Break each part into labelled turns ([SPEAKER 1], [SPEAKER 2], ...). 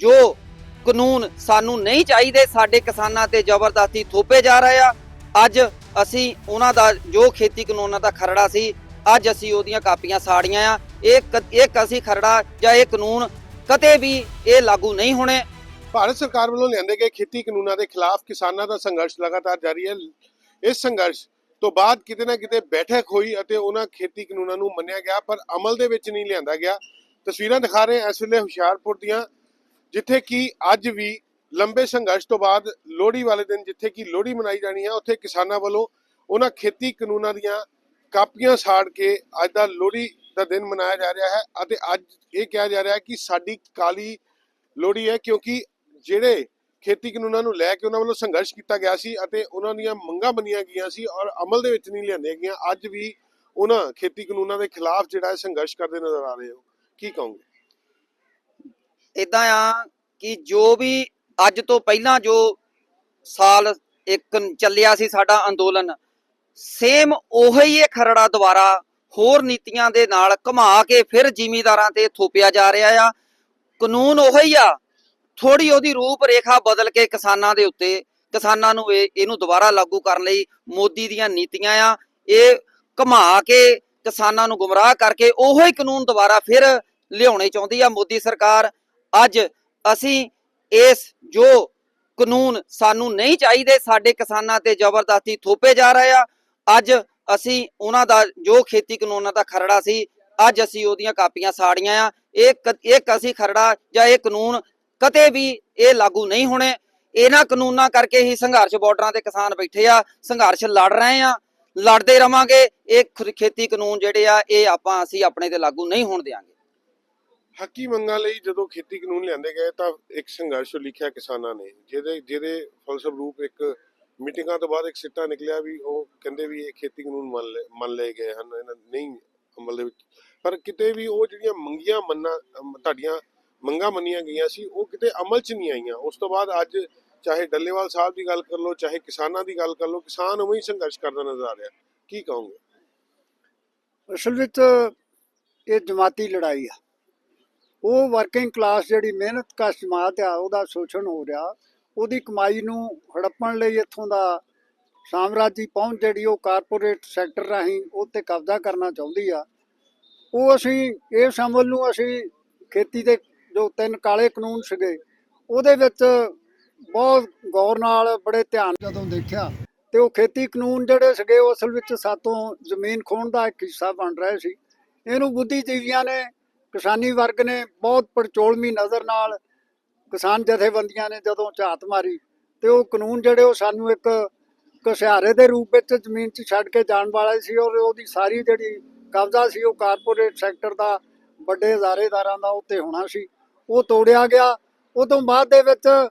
[SPEAKER 1] ਜੋ ਕਾਨੂੰਨ ਸਾਨੂੰ ਨਹੀਂ ਚਾਹੀਦੇ, ਸਾਡੇ ਕਿਸਾਨਾਂ ਤੇ ਜ਼ਬਰਦਸਤੀ ਥੋਪੇ ਜਾ ਰਹੇ ਆ। ਅੱਜ ਅਸੀਂ ਉਹਨਾਂ ਦਾ, ਜੋ ਖੇਤੀ ਕਾਨੂੰਨਾਂ ਦਾ ਖਰੜਾ ਸੀ, ਅੱਜ ਅਸੀਂ ਉਹਦੀਆਂ ਕਾਪੀਆਂ ਸਾੜੀਆਂ ਆ। ਇਹ ਇਹ ਅਸੀਂ ਖਰੜਾ ਜਾਂ ਇਹ ਕਾਨੂੰਨ ਕਦੇ ਵੀ ਇਹ ਲਾਗੂ ਨਹੀਂ ਹੋਣੇ।
[SPEAKER 2] ਭਾਰਤ ਸਰਕਾਰ ਵੱਲੋਂ ਲਿਆਂਦੇ ਗਏ ਖੇਤੀ ਕਾਨੂੰਨਾਂ ਦੇ ਖਿਲਾਫ ਕਿਸਾਨਾਂ ਦਾ ਸੰਘਰਸ਼ ਲਗਾਤਾਰ ਜਾਰੀ ਹੈ। ਇਸ ਸੰਘਰਸ਼ ਤੋਂ ਬਾਅਦ ਕਿਤੇ ਨਾ ਕਿਤੇ ਬੈਠਕ ਹੋਈ ਅਤੇ ਉਹਨਾਂ ਖੇਤੀ ਕਾਨੂੰਨਾਂ ਨੂੰ ਮੰਨਿਆ ਗਿਆ, ਪਰ ਅਮਲ ਦੇ ਵਿੱਚ ਨਹੀਂ ਲਿਆਂਦਾ ਗਿਆ। ਤਸਵੀਰਾਂ ਦਿਖਾ ਰਹੇ ਇਸ ਵੇਲੇ ਹੁਸ਼ਿਆਰਪੁਰ ਦੀਆਂ ਜਿੱਥੇ ਕਿ ਅੱਜ ਵੀ ਲੰਬੇ ਸੰਘਰਸ਼ ਤੋਂ ਬਾਅਦ ਲੋਹੜੀ ਵਾਲੇ ਦਿਨ ਜਿੱਥੇ ਕਿ ਲੋਹੜੀ ਮਨਾਈ ਜਾਣੀ ਹੈ ਉੱਥੇ ਕਿਸਾਨਾਂ ਵੱਲੋਂ ਉਹਨਾਂ ਖੇਤੀ ਕਾਨੂੰਨਾਂ ਦੀਆਂ ਕਾਪੀਆਂ ਸਾੜ ਕੇ ਅੱਜ ਦਾ ਲੋਹੜੀ ਦਾ ਦਿਨ ਮਨਾਇਆ ਜਾ ਰਿਹਾ ਹੈ ਅਤੇ ਅੱਜ ਇਹ ਕਿਹਾ ਜਾ ਰਿਹਾ ਹੈ ਕਿ ਸਾਡੀ ਕਾਲੀ ਲੋਹੜੀ ਹੈ ਕਿਉਂਕਿ ਜਿਹੜੇ ਖੇਤੀ ਕਾਨੂੰਨਾਂ ਨੂੰ ਲੈ ਕੇ ਉਹਨਾਂ ਵੱਲੋਂ ਸੰਘਰਸ਼ ਕੀਤਾ ਗਿਆ ਸੀ ਅਤੇ ਉਹਨਾਂ ਦੀਆਂ ਮੰਗਾਂ ਮੰਨੀਆਂ ਗਈਆਂ ਸੀ ਔਰ ਅਮਲ ਦੇ ਵਿੱਚ ਨਹੀਂ ਲਿਆਂਦੀਆਂ ਗਈਆਂ, ਅੱਜ ਵੀ ਉਹਨਾਂ ਖੇਤੀ ਕਾਨੂੰਨਾਂ ਦੇ ਖਿਲਾਫ ਜਿਹੜਾ ਹੈ ਸੰਘਰਸ਼ ਕਰਦੇ ਨਜ਼ਰ ਆ ਰਹੇ ਹੋ। ਕੀ ਕਹੋਗੇ?
[SPEAKER 1] ਇਦਾਂ ਆ ਕਿ ਜੋ ਵੀ ਅੱਜ ਤੋਂ ਪਹਿਲਾਂ ਜੋ ਸਾਲ ਇੱਕ ਚੱਲਿਆ ਸੀ ਸਾਡਾ ਅੰਦੋਲਨ ਸੇਮ ਉਹੀ ਇਹ ਖਰੜਾ ਦੁਬਾਰਾ ਹੋਰ ਨੀਤੀਆਂ ਦੇ ਨਾਲ ਘੁਮਾ ਕੇ ਫਿਰ ਜ਼ਿਮੀਦਾਰਾਂ ਤੇ ਥੋਪਿਆ ਜਾ ਰਿਹਾ ਆ। ਕਾਨੂੰਨ ਉਹੀ ਆ ਥੋੜੀ ਉਹਦੀ ਰੂਪ ਰੇਖਾ ਬਦਲ ਕੇ ਕਿਸਾਨਾਂ ਦੇ ਉੱਤੇ, ਕਿਸਾਨਾਂ ਨੂੰ ਇਹ, ਇਹਨੂੰ ਦੁਬਾਰਾ ਲਾਗੂ ਕਰਨ ਲਈ ਮੋਦੀ ਦੀਆਂ ਨੀਤੀਆਂ ਆ, ਇਹ ਘੁਮਾ ਕੇ ਕਿਸਾਨਾਂ ਨੂੰ ਗੁੰਮਰਾਹ ਕਰਕੇ ਉਹੋ ਹੀ ਕਾਨੂੰਨ ਦੁਬਾਰਾ ਫਿਰ ਲਿਆਉਣੇ ਚਾਹੁੰਦੀ ਆ ਮੋਦੀ ਸਰਕਾਰ। ਅੱਜ ਅਸੀਂ ਇਸ ਜੋ ਕਾਨੂੰਨ ਸਾਨੂੰ ਨਹੀਂ ਚਾਹੀਦੇ, ਸਾਡੇ ਕਿਸਾਨਾਂ ਤੇ ਜ਼ਬਰਦਸਤੀ ਥੋਪੇ ਜਾ ਰਹੇ ਆ। ਅੱਜ ਅਸੀਂ ਉਹਨਾਂ ਦਾ ਜੋ ਖੇਤੀ ਕਾਨੂੰਨਾਂ ਦਾ ਖਰੜਾ ਸੀ, ਅੱਜ ਅਸੀਂ ਉਹਦੀਆਂ ਕਾਪੀਆਂ ਸਾੜੀਆਂ ਆ। ਇਹ ਕ- ਇਹ ਅਸੀਂ ਖਰੜਾ ਜਾਂ ਇਹ ਕਾਨੂੰਨ ਕਦੇ ਵੀ ਇਹ ਲਾਗੂ ਨਹੀਂ ਹੋਣੇ। ਇਹਨਾਂ ਕਾਨੂੰਨਾਂ ਕਰਕੇ ਹੀ ਸੰਘਰਸ਼ ਬਾਰਡਰਾਂ ਤੇ ਕਿਸਾਨ ਬੈਠੇ ਆ, ਸੰਘਰਸ਼ ਲੜ ਰਹੇ ਆ। ਲੜਦੇ ਰਵਾਂਗੇ, ਇਹ ਖ- ਖੇਤੀ ਕਾਨੂੰਨ ਜਿਹੜੇ ਆ, ਇਹ ਆਪਾਂ, ਅਸੀਂ ਆਪਣੇ ਤੇ ਲਾਗੂ ਨਹੀਂ ਹੋਣ ਦੇਵਾਂਗੇ
[SPEAKER 2] ਹੱਕੀ ਮੰਗਾਂ ਲਈ ਜਦੋਂ ਖੇਤੀ ਕਾਨੂੰਨ ਲਿਆਂਦੇ ਗਏ ਤਾਂ ਇੱਕ ਸੰਘਰਸ਼ ਲਿਖਿਆ ਕਿਸਾਨਾਂ ਨੇ, ਜਿਹਦੇ ਜਿਹਦੇ ਫਲਸਰੂਪ ਇੱਕ ਮੀਟਿੰਗਾਂ ਤੋਂ ਬਾਅਦ ਇੱਕ ਸਿੱਟਾ ਨਿਕਲਿਆ ਵੀ ਉਹ ਕਹਿੰਦੇ ਵੀ ਇਹ ਖੇਤੀ ਕਾਨੂੰਨ ਮੰਨ ਲਏ ਮੰਨ ਲਏ ਗਏ ਹਨ, ਇਹਨਾਂ ਨਹੀਂ ਅਮਲ ਦੇ ਵਿੱਚ। ਪਰ ਕਿਤੇ ਵੀ ਉਹ ਜਿਹੜੀਆਂ ਮੰਗੀਆਂ ਮੰਨਾਂ ਤੁਹਾਡੀਆਂ ਮੰਗਾਂ ਮੰਨੀਆਂ ਗਈਆਂ ਸੀ, ਉਹ ਕਿਤੇ ਅਮਲ 'ਚ ਨਹੀਂ ਆਈਆਂ। ਉਸ ਤੋਂ ਬਾਅਦ ਅੱਜ ਚਾਹੇ ਡੱਲੇਵਾਲ ਸਾਹਿਬ ਦੀ ਗੱਲ ਕਰ ਲਓ, ਚਾਹੇ ਕਿਸਾਨਾਂ ਦੀ ਗੱਲ ਕਰ ਲਓ, ਕਿਸਾਨ ਉਵੇਂ ਹੀ ਸੰਘਰਸ਼ ਕਰਦਾ ਨਜ਼ਰ ਆ ਰਿਹਾ। ਕੀ ਕਹੋਗੇ?
[SPEAKER 3] ਅਸਲ ਵਿੱਚ ਇਹ ਜਮਾਤੀ ਲੜਾਈ ਆ। ਉਹ ਵਰਕਿੰਗ ਕਲਾਸ ਜਿਹੜੀ ਮਿਹਨਤ ਕਸ਼ ਜਮਾਤ ਆ, ਉਹਦਾ ਸ਼ੋਸ਼ਣ ਹੋ ਰਿਹਾ। ਉਹਦੀ ਕਮਾਈ ਨੂੰ ਹੜੱਪਣ ਲਈ ਇੱਥੋਂ ਦਾ ਸਾਮਰਾਜੀ ਪਹੁੰਚ ਜਿਹੜੀ ਉਹ ਕਾਰਪੋਰੇਟ ਸੈਕਟਰ ਰਾਹੀਂ ਉਹ ਤੇ ਕਬਜ਼ਾ ਕਰਨਾ ਚਾਹੁੰਦੀ ਆ। ਉਹ ਅਸੀਂ ਇਸ ਅਮਲ ਨੂੰ ਅਸੀਂ ਖੇਤੀ ਦੇ ਜੋ ਤਿੰਨ ਕਾਲੇ ਕਾਨੂੰਨ ਸੀਗੇ, ਉਹਦੇ ਵਿੱਚ ਬਹੁਤ ਗੌਰ ਨਾਲ ਬੜੇ ਧਿਆਨ ਜਦੋਂ ਦੇਖਿਆ, ਤੇ ਉਹ ਖੇਤੀ ਕਾਨੂੰਨ ਜਿਹੜੇ ਸੀਗੇ, ਉਹ ਅਸਲ ਵਿੱਚ ਸਾਤੋਂ ਜ਼ਮੀਨ ਖੋਣ ਦਾ ਇੱਕ ਹਿੱਸਾ ਬਣ ਰਹੇ ਸੀ। ਇਹਨੂੰ ਬੁੱਧੀਜੀਵੀਆਂ ਨੇ ਕਿਸਾਨੀ ਵਰਗ ਨੇ ਬਹੁਤ ਪੜਚੋਲਮੀ ਨਜ਼ਰ ਨਾਲ ਕਿਸਾਨ ਜਥੇਬੰਦੀਆਂ ਨੇ ਜਦੋਂ ਝਾਤ ਮਾਰੀ ਤੇ ਉਹ ਕਾਨੂੰਨ ਜਿਹੜੇ ਉਹ ਸਾਨੂੰ ਇੱਕ ਕਸਿਆਰੇ ਦੇ ਰੂਪ ਵਿੱਚ ਜ਼ਮੀਨ 'ਚ ਛੱਡ ਕੇ ਜਾਣ ਵਾਲਾ ਸੀ ਔਰ ਉਹਦੀ ਸਾਰੀ ਜਿਹੜੀ ਕਬਜ਼ਾ ਸੀ ਉਹ ਕਾਰਪੋਰੇਟ ਸੈਕਟਰ ਦਾ ਵੱਡੇ ਹਜ਼ਾਰੇਦਾਰਾਂ ਦਾ ਉੱਤੇ ਹੋਣਾ ਸੀ। ਉਹ ਤੋੜਿਆ ਗਿਆ। ਉਹ ਤੋਂ ਬਾਅਦ ਦੇ ਵਿੱਚ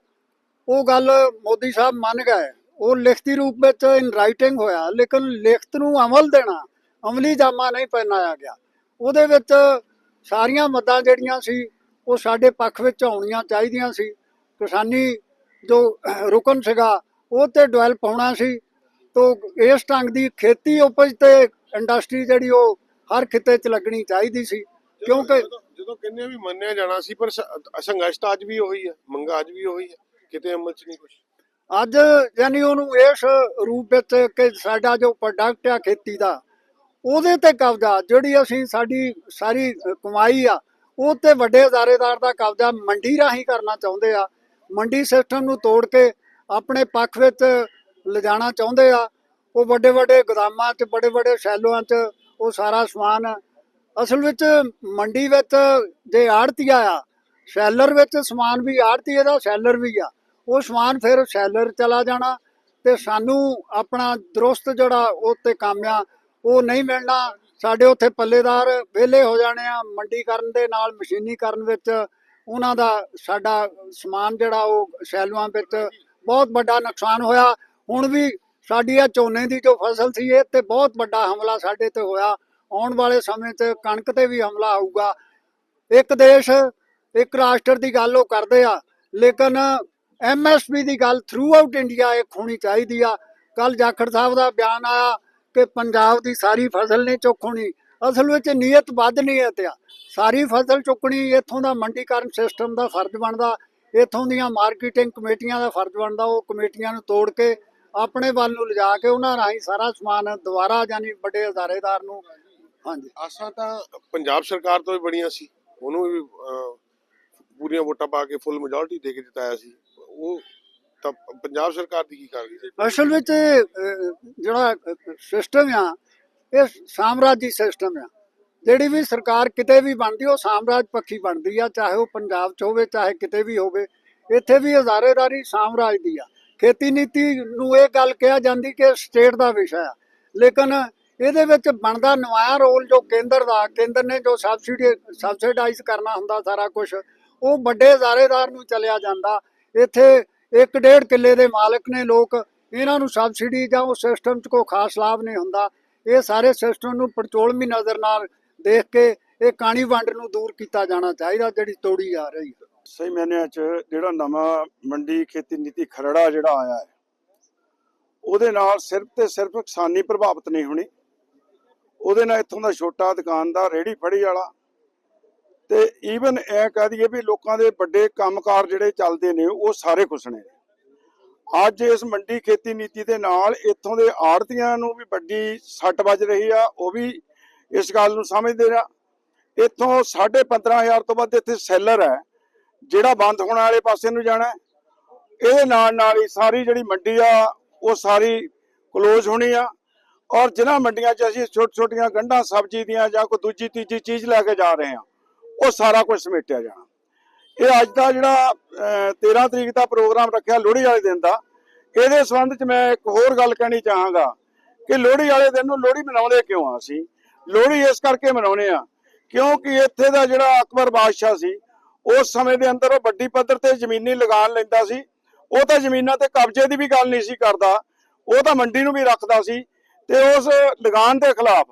[SPEAKER 3] ਉਹ ਗੱਲ ਮੋਦੀ ਸਾਹਿਬ ਮੰਨ ਗਏ। ਉਹ ਲਿਖਤੀ ਰੂਪ ਵਿੱਚ ਇਨ ਰਾਈਟਿੰਗ ਹੋਇਆ। ਲੇਕਿਨ ਲਿਖਤ ਨੂੰ ਅਮਲ ਦੇਣਾ, ਅਮਲੀ ਜਾਮਾ ਨਹੀਂ ਪਹਿਨਾਇਆ ਗਿਆ। ਉਹਦੇ ਵਿੱਚ ਸਾਰੀਆਂ ਮੱਦਾਂ ਜਿਹੜੀਆਂ ਸੀ ਉਹ ਸਾਡੇ ਪੱਖ ਵਿੱਚ ਆਉਣੀਆਂ ਚਾਹੀਦੀਆਂ ਸੀ। ਕਿਸਾਨੀ ਜੋ ਰੁਕਨ ਸੀਗਾ ਉਹ ਤੇ ਡਿਵੈਲਪ ਹੋਣਾ ਸੀ। ਤੋਂ ਇਸ ਢੰਗ ਦੀ ਖੇਤੀ ਉਪਜ ਤੇ ਇੰਡਸਟਰੀ ਜਿਹੜੀ ਉਹ ਹਰ ਖਿੱਤੇ 'ਚ ਲੱਗਣੀ ਚਾਹੀਦੀ ਸੀ। ਕਿਉਂਕਿ
[SPEAKER 2] ਜਦੋਂ- ਆ ਵੀ ਮੰਨਿਆ ਜਾਣਾ ਸੀ ਪਰ ਸੰਘਰਸ਼ ਤਾਂ ਅੱਜ ਵੀ ਉਹੀ ਹੈ ਮੰਗਾ ਅੱਜ ਵੀ ਉਹੀ ਹੈ। ਕਿਤੇ ਅਮਲ 'ਚ ਨਹੀਂ ਕੁਝ
[SPEAKER 3] ਅੱਜ ਯਾਨੀ ਉਹਨੂੰ ਇਸ ਰੂਪ ਵਿੱਚ ਕਿ ਸਾਡਾ ਜੋ ਪ੍ਰੋਡਕਟ ਆ ਖੇਤੀ ਦਾ ਉਹਦੇ ਤੇ ਕਬਜ਼ਾ, ਜਿਹੜੀ ਅਸੀਂ ਸਾਡੀ ਸਾਰੀ ਕਮਾਈ ਆ, ਉਹ ਤੇ ਵੱਡੇ ਅਦਾਰੇਦਾਰ ਦਾ ਕਬਜ਼ਾ ਮੰਡੀ ਰਾਹੀਂ ਕਰਨਾ ਚਾਹੁੰਦੇ ਆ। ਮੰਡੀ ਸਿਸਟਮ ਨੂੰ ਤੋੜ ਕੇ ਆਪਣੇ ਪੱਖ ਵਿੱਚ ਲਿਜਾਣਾ ਚਾਹੁੰਦੇ ਆ। ਉਹ ਵੱਡੇ ਵੱਡੇ ਗੋਦਾਮਾਂ 'ਚ, ਵੱਡੇ ਵੱਡੇ ਸ਼ੈਲੋਆਂ 'ਚ ਉਹ ਸਾਰਾ ਸਮਾਨ ਅਸਲ ਵਿੱਚ ਮੰਡੀ ਵਿੱਚ ਜੇ ਆੜਤੀਆ ਆ, ਸ਼ੈਲਰ ਵਿੱਚ ਸਮਾਨ ਵੀ ਆੜਤੀਏ ਦਾ ਸ਼ੈਲਰ ਵੀ ਆ। ਉਹ ਸਮਾਨ ਫਿਰ ਸ਼ੈਲਰ ਚਲਾ ਜਾਣਾ ਤੇ ਸਾਨੂੰ ਆਪਣਾ ਦਰੁਸਤ ਜਿਹੜਾ ਉਹ ਤੇ ਕੰਮ ਆ ਉਹ ਨਹੀਂ ਮਿਲਣਾ। ਸਾਡੇ ਉੱਥੇ ਪੱਲੇਦਾਰ ਵਿਹਲੇ ਹੋ ਜਾਣੇ ਆ ਮੰਡੀਕਰਨ ਦੇ ਨਾਲ ਮਸ਼ੀਨੀਕਰਨ ਵਿੱਚ ਉਹਨਾਂ ਦਾ ਸਾਡਾ ਸਮਾਨ ਜਿਹੜਾ ਉਹ ਸ਼ੈਲੂਆਂ ਵਿੱਚ ਬਹੁਤ ਵੱਡਾ ਨੁਕਸਾਨ ਹੋਇਆ। ਹੁਣ ਵੀ ਸਾਡੀ ਆ ਝੋਨੇ ਦੀ ਜੋ ਫਸਲ ਸੀ, ਇਹ ਤੇ ਬਹੁਤ ਵੱਡਾ ਹਮਲਾ ਸਾਡੇ ਤੇ ਹੋਇਆ। ਆਉਣ ਵਾਲੇ ਸਮੇਂ 'ਚ ਕਣਕ ਤੇ ਵੀ ਹਮਲਾ ਆਊਗਾ ਇੱਕ ਦੇਸ਼, ਇੱਕ ਰਾਸ਼ਟਰ ਦੀ ਗੱਲ ਉਹ ਕਰਦੇ ਆ, ਲੇਕਿਨ ਐਮਐਸਪੀ ਦੀ ਗੱਲ ਥਰੂ ਆਊਟ ਇੰਡੀਆ ਇਹ ਹੋਣੀ ਚਾਹੀਦੀ ਆ। ਕੱਲ ਜਾਖੜ ਸਾਹਿਬ ਦਾ ਬਿਆਨ ਆਇਆ ਕਿ ਪੰਜਾਬ ਦੀ ਸਾਰੀ ਫਸਲ ਨਹੀਂ ਚੁੱਕਣੀ ਅਸਲ ਵਿੱਚ ਨੀਅਤ ਵੱਧ ਨੀਅਤ ਆ। ਸਾਰੀ ਫਸਲ ਚੁੱਕਣੀ, ਇੱਥੋਂ ਦਾ ਮੰਡੀਕਰਨ ਸਿਸਟਮ ਦਾ ਫਰਜ਼ ਬਣਦਾ, ਇਥੋਂ ਦੀਆਂ ਮਾਰਕੀਟਿੰਗ ਕਮੇਟੀਆਂ ਦਾ ਫਰਜ਼ ਬਣਦਾ, ਉਹ ਕਮੇਟੀਆਂ ਨੂੰ ਤੋੜ ਕੇ ਆਪਣੇ ਵੱਲ ਨੂੰ ਲਿਜਾ ਕੇ ਉਹਨਾਂ ਰਾਹੀਂ ਸਾਰਾ ਸਮਾਨ ਦੁਬਾਰਾ ਯਾਨੀ ਵੱਡੇ ਅਦਾਰੇਦਾਰ ਨੂੰ। ਹਾਂਜੀ।
[SPEAKER 2] ਆਸਾਂ ਤਾਂ ਪੰਜਾਬ ਸਰਕਾਰ ਤੋਂ ਵੀ ਬੜੀਆਂ ਸੀ। ਉਹਨੂੰ ਵੀ ਪੂਰੀਆਂ ਵੋਟਾਂ ਪਾ ਕੇ ਫੁੱਲ ਮੈਜੋਰਟੀ ਦੇ ਕੇ ਜਿਤਾਇਆ ਸੀ। ਉਹ ਤਾਂ ਪੰਜਾਬ ਸਰਕਾਰ ਦੀ ਕੀ ਕਰ ਗਈ ਸੀ
[SPEAKER 3] ਅਸਲ ਵਿੱਚ ਜਿਹੜਾ ਸਿਸਟਮ ਆ, ਇਹ ਸਾਮਰਾਜੀ ਸਿਸਟਮ ਆ। ਜਿਹੜੀ ਵੀ ਸਰਕਾਰ ਕਿਤੇ ਵੀ ਬਣਦੀ, ਉਹ ਸਾਮਰਾਜ ਪੱਖੀ ਬਣਦੀ ਆ, ਚਾਹੇ ਉਹ ਪੰਜਾਬ 'ਚ ਹੋਵੇ, ਚਾਹੇ ਕਿਤੇ ਵੀ ਹੋਵੇ। ਇੱਥੇ ਵੀ ਹਜ਼ਾਰੇਦਾਰੀ ਸਾਮਰਾਜ ਦੀ ਆ। ਖੇਤੀ ਨੀਤੀ ਨੂੰ ਇਹ ਗੱਲ ਕਿਹਾ ਜਾਂਦੀ ਕਿ ਸਟੇਟ ਦਾ ਵਿਸ਼ਾ ਆ। ਲੇਕਿਨ ਇਹਦੇ ਵਿੱਚ ਬਣਦਾ ਨਵਾਂ ਰੋਲ ਜੋ ਕੇਂਦਰ ਦਾ, ਕੇਂਦਰ ਨੇ ਜੋ ਸਬਸਿਡੀ ਸਬਸਿਡਾਈਜ਼ ਕਰਨਾ ਹੁੰਦਾ ਸਾਰਾ ਕੁਝ ਉਹ ਵੱਡੇ ਹਜ਼ਾਰੇਦਾਰ ਨੂੰ ਚਲਿਆ ਜਾਂਦਾ। ਇੱਥੇ ਇੱਕ ਡੇਢ ਕਿੱਲੇ ਦੇ ਮਾਲਕ ਨੇ ਲੋਕ ਇਹਨਾਂ ਨੂੰ ਸਬਸਿਡੀ ਜਾਂ ਉਹ ਸਿਸਟਮ 'ਚ ਕੋਈ ਖਾਸ ਲਾਭ ਨਹੀਂ ਹੁੰਦਾ। ਇਹ ਸਾਰੇ ਸਿਸਟਮ ਨੂੰ ਪੜਚੋਲਵੀਂ ਨਜ਼ਰ ਨਾਲ ਦੇਖ ਕੇ ਇਹ ਕਾਣੀ ਵੰਡ ਨੂੰ ਦੂਰ ਕੀਤਾ ਜਾਣਾ ਚਾਹੀਦਾ, ਜਿਹੜੀ ਤੋੜੀ ਜਾ ਰਹੀ ਹੈ।
[SPEAKER 4] ਸਹੀ ਮਾਇਨਿਆਂ 'ਚ ਜਿਹੜਾ ਨਵਾਂ ਮੰਡੀ ਖੇਤੀ ਨੀਤੀ ਖਰੜਾ ਜਿਹੜਾ ਆਇਆ ਹੈ, ਉਹਦੇ ਨਾਲ ਸਿਰਫ ਤੇ ਸਿਰਫ ਕਿਸਾਨੀ ਪ੍ਰਭਾਵਿਤ ਨਹੀਂ ਹੋਣੀ। ਉਹਦੇ ਨਾਲ ਇੱਥੋਂ ਦਾ ਛੋਟਾ ਦੁਕਾਨਦਾਰ ਰੇੜੀ ਫੜੀ ਵਾਲਾ ਤੇ ਈਵਨ ਇਹ ਕਹਿ ਦਈਏ ਵੀ ਲੋਕਾਂ ਦੇ ਵੱਡੇ ਕੰਮਕਾਰ ਜਿਹੜੇ ਚੱਲਦੇ ਨੇ, ਉਹ ਸਾਰੇ ਖੁੱਸਣੇ ਨੇ। ਅੱਜ ਇਸ ਮੰਡੀ ਖੇਤੀ ਨੀਤੀ ਦੇ ਨਾਲ ਇੱਥੋਂ ਦੇ ਆੜਤੀਆਂ ਨੂੰ ਵੀ ਵੱਡੀ ਸੱਟ ਵੱਜ ਰਹੀ ਆ, ਉਹ ਵੀ ਇਸ ਗੱਲ ਨੂੰ ਸਮਝਦੇ ਆ। ਇੱਥੋਂ 15000 ਤੋਂ ਵੱਧ ਇੱਥੇ ਸੈਲਰ ਹੈ, ਜਿਹੜਾ ਬੰਦ ਹੋਣ ਵਾਲੇ ਪਾਸੇ ਨੂੰ ਜਾਣਾ ਇਹਦੇ ਨਾਲ ਨਾਲ ਹੀ ਸਾਰੀ ਜਿਹੜੀ ਮੰਡੀ ਆ, ਉਹ ਸਾਰੀ ਕਲੋਜ਼ ਹੋਣੀ ਆ। ਔਰ ਜਿਨ੍ਹਾਂ ਮੰਡੀਆਂ 'ਚ ਅਸੀਂ ਛੋਟ ਛੋਟੀਆਂ ਗੰਢਾਂ ਸਬਜ਼ੀ ਦੀਆਂ ਜਾਂ ਕੋਈ ਦੂਜੀ ਤੀਜੀ ਚੀਜ਼ ਲੈ ਕੇ ਜਾ ਰਹੇ ਆ ਉਹ ਸਾਰਾ ਕੁਝ ਸਮੇਟਿਆ ਜਾਣਾ। ਇਹ ਅੱਜ ਦਾ ਜਿਹੜਾ ਅਹ, 13 ਤਰੀਕ ਦਾ ਪ੍ਰੋਗਰਾਮ ਰੱਖਿਆ ਲੋਹੜੀ ਵਾਲੇ ਦਿਨ ਦਾ ਇਹਦੇ ਸੰਬੰਧ 'ਚ ਮੈਂ ਇੱਕ ਹੋਰ ਗੱਲ ਕਹਿਣੀ ਚਾਹਾਂਗਾ ਕਿ ਲੋਹੜੀ ਵਾਲੇ ਦਿਨ ਨੂੰ ਲੋਹੜੀ ਮਨਾਉਂਦੇ ਕਿਉਂ ਆ ਅਸੀਂ? ਲੋਹੜੀ ਇਸ ਕਰਕੇ ਮਨਾਉਂਦੇ ਆ ਕਿਉਂਕਿ ਇੱਥੇ ਦਾ ਜਿਹੜਾ ਅਕਬਰ ਬਾਦਸ਼ਾਹ ਸੀ ਉਸ ਸਮੇਂ ਦੇ ਅੰਦਰ ਉਹ ਵੱਡੀ ਪੱਧਰ ਤੇ ਜ਼ਮੀਨੀ ਲਗਾਨ ਲੈਂਦਾ ਸੀ। ਉਹ ਤਾਂ ਜ਼ਮੀਨਾਂ ਤੇ ਕਬਜ਼ੇ ਦੀ ਵੀ ਗੱਲ ਨਹੀਂ ਸੀ ਕਰਦਾ ਉਹ ਤਾਂ ਮੰਡੀ ਨੂੰ ਵੀ ਰੱਖਦਾ ਸੀ ਤੇ ਉਸ ਲਗਾਨ ਦੇ ਖਿਲਾਫ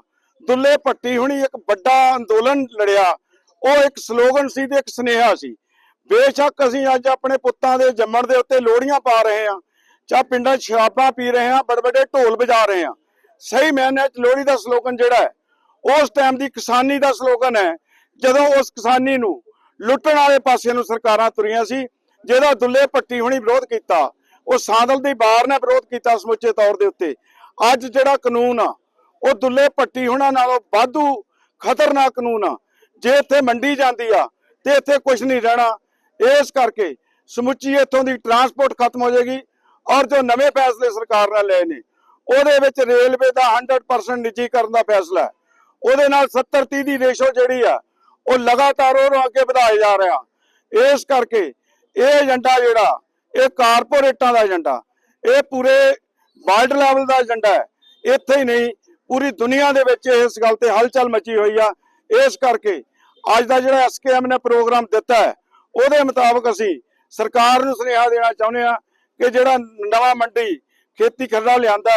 [SPEAKER 4] ਦੁੱਲੇ ਭੱਟੀ ਹੁਣੀ ਇੱਕ ਵੱਡਾ ਅੰਦੋਲਨ ਲੜਿਆ। ਉਹ ਇੱਕ ਸਲੋਗਨ ਸੀ ਤੇ ਇੱਕ ਸੁਨੇਹਾ ਸੀ। ਬੇਸ਼ੱਕ ਅਸੀਂ ਅੱਜ ਆਪਣੇ ਪੁੱਤਾਂ ਦੇ ਜੰਮਣ ਦੇ ਉੱਤੇ ਲੋਹੜੀਆਂ ਪਾ ਰਹੇ ਹਾਂ, ਜਾਂ ਪਿੰਡਾਂ 'ਚ ਸ਼ਰਾਬਾਂ ਪੀ ਰਹੇ ਹਾਂ ਬੜੇ ਵੱਡੇ ਢੋਲ ਵਜਾ ਰਹੇ ਹਾਂ। ਸਹੀ ਮੈਨੇ 'ਚ ਲੋਹੜੀ ਦਾ ਸਲੋਗਨ ਜਿਹੜਾ ਹੈ, ਉਸ ਟਾਈਮ ਦੀ ਕਿਸਾਨੀ ਦਾ ਸਲੋਗਨ ਹੈ, ਜਦੋਂ ਉਸ ਕਿਸਾਨੀ ਨੂੰ ਲੁੱਟਣ ਵਾਲੇ ਪਾਸੇ ਨੂੰ ਸਰਕਾਰਾਂ ਤੁਰੀਆਂ ਸੀ, ਜਿਹਦਾ ਦੁੱਲੇ ਪੱਟੀ ਹੁਣੀ ਵਿਰੋਧ ਕੀਤਾ, ਉਹ ਸਾਦਲ ਦੀ ਬਾਰ ਨੇ ਵਿਰੋਧ ਕੀਤਾ ਸਮੁੱਚੇ ਤੌਰ ਦੇ ਉੱਤੇ। ਅੱਜ ਜਿਹੜਾ ਕਾਨੂੰਨ ਆ, ਉਹ ਦੁੱਲੇ ਪੱਟੀ ਹੁਣਾਂ ਨਾਲੋਂ ਵਾਧੂ ਖਤਰਨਾਕ ਕਾਨੂੰਨ ਆ। ਜੇ ਇੱਥੇ ਮੰਡੀ ਜਾਂਦੀ ਆ ਤੇ ਇੱਥੇ ਕੁਝ ਨਹੀਂ ਰਹਿਣਾ, ਇਸ ਕਰਕੇ ਸਮੁੱਚੀ ਇੱਥੋਂ ਦੀ ਟਰਾਂਸਪੋਰਟ ਖਤਮ ਹੋ ਜਾਏਗੀ ਔਰ ਜੋ ਨਵੇਂ ਫੈਸਲੇ ਸਰਕਾਰ ਨੇ ਲਏ ਨੇ, ਉਹਦੇ ਵਿੱਚ ਰੇਲਵੇ ਦਾ 100% ਨਿੱਜੀਕਰਨ ਦਾ ਫੈਸਲਾ ਹੈ। ਉਹਦੇ ਨਾਲ 70 30 ਦੀ ਰੇਸ਼ੋ ਜਿਹੜੀ ਆ, ਉਹ ਲਗਾਤਾਰ ਉਹਨੂੰ ਅੱਗੇ ਵਧਾਇਆ ਜਾ ਰਿਹਾ ਇਸ ਕਰਕੇ ਇਹ ਏਜੰਡਾ ਜਿਹੜਾ, ਇਹ ਕਾਰਪੋਰੇਟਾਂ ਦਾ ਏਜੰਡਾ, ਇਹ ਪੂਰੇ ਵਰਲਡ ਲੈਵਲ ਦਾ ਏਜੰਡਾ ਹੈ। ਇੱਥੇ ਹੀ ਨਹੀਂ, ਪੂਰੀ ਦੁਨੀਆ ਦੇ ਵਿੱਚ ਇਸ ਗੱਲ ਤੇ ਹਲਚਲ ਮਚੀ ਹੋਈ ਆ। ਇਸ ਕਰਕੇ ਅੱਜ ਦਾ ਜਿਹੜਾ ਐਸਕੇਐਮ ਨੇ ਪ੍ਰੋਗਰਾਮ ਦਿੱਤਾ ਹੈ, ਉਹਦੇ ਮੁਤਾਬਕ ਅਸੀਂ ਸਰਕਾਰ ਨੂੰ ਸੁਨੇਹਾ ਦੇਣਾ ਚਾਹੁੰਦੇ ਆ ਕਿ ਜਿਹੜਾ ਨਵਾਂ ਮੰਡੀ ਖੇਤੀ ਖਰੜਾ ਲਿਆਂਦਾ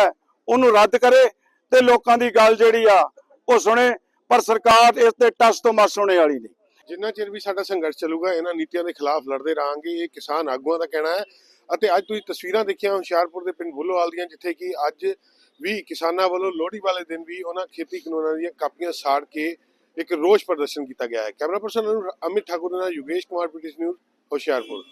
[SPEAKER 4] ਉਹਨੂੰ ਰੱਦ ਕਰੇ ਤੇ ਲੋਕਾਂ ਦੀ ਗੱਲ ਜਿਹੜੀ ਆ, ਉਹ ਸੁਣੇ, ਪਰ ਸਰਕਾਰ ਇਸ ਤੇ ਟਸ ਤੋਂ ਮਸ ਹੋਣੇ ਵਾਲੀ ਨਹੀਂ।
[SPEAKER 2] ਜਿੰਨਾ ਚਿਰ ਵੀ ਸਾਡਾ ਸੰਘਰਸ਼ ਚੱਲੂਗਾ, ਇਹਨਾਂ ਨੀਤੀਆਂ ਦੇ ਖਿਲਾਫ ਲੜਦੇ ਰਹਾਂਗੇ, ਇਹ ਕਿਸਾਨ ਆਗੂਆਂ ਦਾ ਕਹਿਣਾ ਹੈ। ਅਤੇ ਅੱਜ ਤੁਸੀਂ ਤਸਵੀਰਾਂ ਦੇਖੀਆਂ, ਹੁਸ਼ਿਆਰਪੁਰ ਦੇ ਪਿੰਡ ਬੁੱਲੋਵਾਲ ਦੀਆਂ, ਜਿੱਥੇ ਕਿ ਅੱਜ ਵੀ ਕਿਸਾਨਾਂ ਵੱਲੋਂ ਲੋਹੜੀ ਵਾਲੇ ਦਿਨ ਵੀ ਉਹਨਾਂ ਖੇਤੀ ਕਾਨੂੰਨਾਂ ਦੀਆਂ ਕਾਪੀਆਂ ਸਾੜ ਕੇ ਇੱਕ ਰੋਸ ਪ੍ਰਦਰਸ਼ਨ ਕੀਤਾ ਗਿਆ ਹੈ। ਕੈਮਰਾ ਪਰਸਨ ਅਮਿਤ ਠਾਕੁਰ ਦੇ ਨਾਲ ਯੋਗੇਸ਼ ਕੁਮਾਰ ਪੀਟੀਸ ਨਿਊਜ਼, ਹੁਸ਼ਿਆਰਪੁਰ।